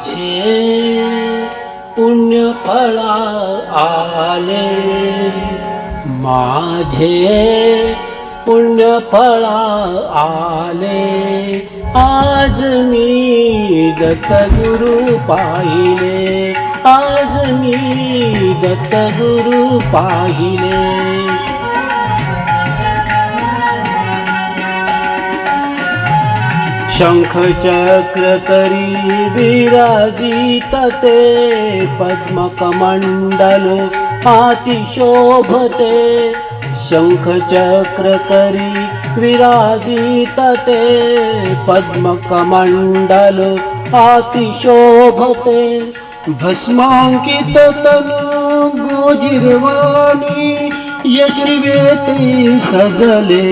माझे पुण्य आले। माझे पुण्यफळा आले। आज मी दत्तगुरु पाहिले। आज मी दत्तगुरु पाहिले। शङ्खचक्रकरी विराजितते पद्मकमण्डल आतिशोभते शङ्खचक्रकरी विराजितते पद्मकमण्डल आतिशोभते। भस्माङ्किततलो गोजिर्वाणी यशिवेति सजले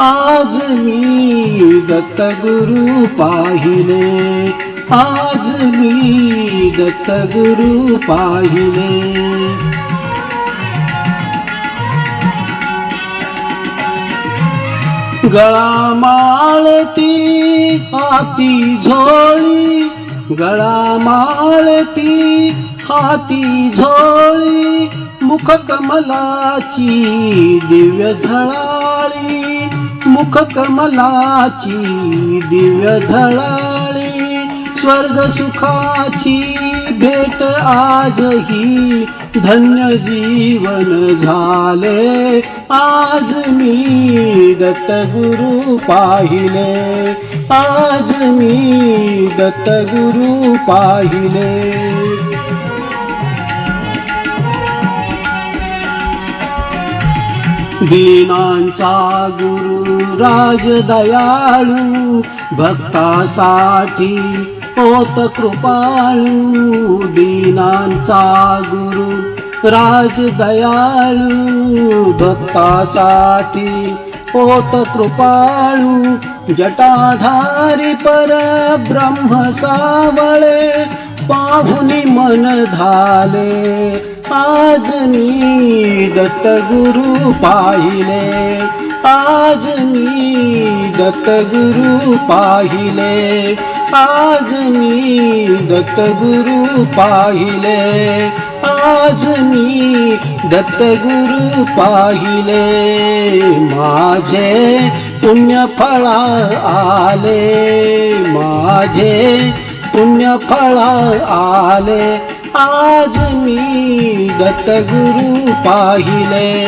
आज मी दत्तगुरु पाहिले. आज मी दत्तगुरु पाहिले. गळा माळती हाती झोळी. गळा माळती हाती झोळी. मुख कमलाची दिव्य झळाळी. मुख कमलाची दिव्य झळाळी स्वर्ग सुखाची भेट आजही धन्य जीवन झाले. आज मी दत्तगुरु पाहिले. आज मी दत्तगुरु पाहिले. दीनांचा गुरु राज दयाळू भक्तासाठी होत कृपाळू. दीनांचा गुरु राज दयाळू भक्तासाठी होत कृपाळू. जटाधारी पर ब्रह्म सावळे पाहुनी मन धाले. आज मी दत्तगुरु पाहिले. आज मी दत्तगुरु पाहिले. आज मी दत्तगुरु पाहिले. आज मी दत्तगुरु पाहिले. माझे पुण्यफळा आले. माझे पुण्यफळा आले. आज मी दत्तगुरु पाहिले.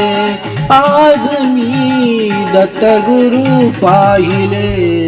आज मी दत्तगुरु पाहिले.